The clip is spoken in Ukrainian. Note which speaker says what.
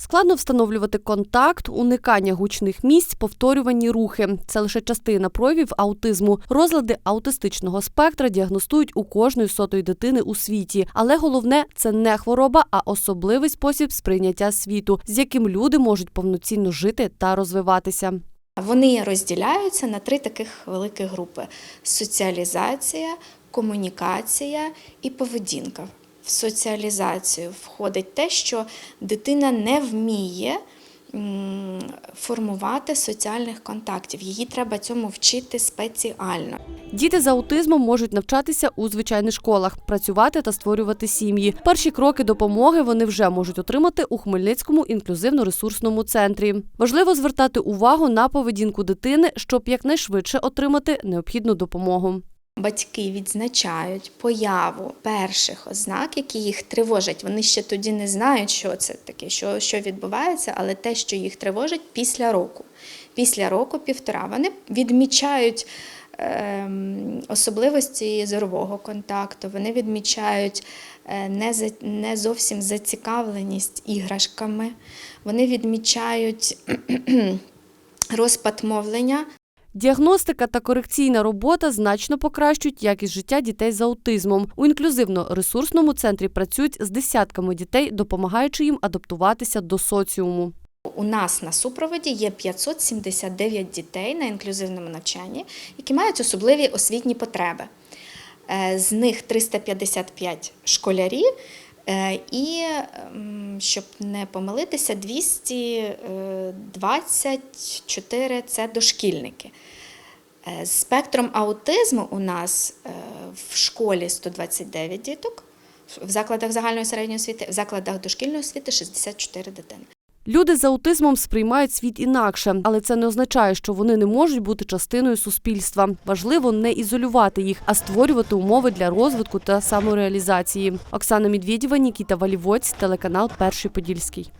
Speaker 1: Складно встановлювати контакт, уникання гучних місць, повторювані рухи. Це лише частина проявів аутизму. Розлади аутистичного спектра діагностують у кожної сотої дитини у світі. Але головне це не хвороба, а особливий спосіб сприйняття світу, з яким люди можуть повноцінно жити та розвиватися.
Speaker 2: Вони розділяються на три таких великих групи: соціалізація, комунікація і поведінка. В соціалізацію входить те, що дитина не вміє формувати соціальних контактів. Її треба цьому вчити спеціально.
Speaker 1: Діти з аутизмом можуть навчатися у звичайних школах, працювати та створювати сім'ї. Перші кроки допомоги вони вже можуть отримати у Хмельницькому інклюзивно-ресурсному центрі. Важливо звертати увагу на поведінку дитини, щоб якнайшвидше отримати необхідну допомогу.
Speaker 2: Батьки відзначають появу перших ознак, які їх тривожать. Вони ще тоді не знають, що це таке, що, що відбувається, але те, що їх тривожить після року. Після року півтора вони відмічають ем, особливості зорового контакту, вони відмічають е, не, за, не зовсім зацікавленість іграшками, вони відмічають розпад мовлення,
Speaker 1: Діагностика та корекційна робота значно покращують якість життя дітей з аутизмом. У інклюзивно-ресурсному центрі працюють з десятками дітей, допомагаючи їм адаптуватися до соціуму.
Speaker 2: У нас на супроводі є 579 дітей на інклюзивному навчанні, які мають особливі освітні потреби. Е, З них 355 школярі, і, щоб не помилитися, 224 це дошкільники. Е, спектром аутизму у нас е, в школі 129 діток, в закладах загальної середньої освіти, в закладах дошкільної освіти 64 дитини.
Speaker 1: Люди з аутизмом сприймають світ інакше, але це не означає, що вони не можуть бути частиною суспільства. Важливо не ізолювати їх, а створювати умови для розвитку та самореалізації. Оксана Медведєва, Нікіта Валівоць, телеканал Перший Подільський.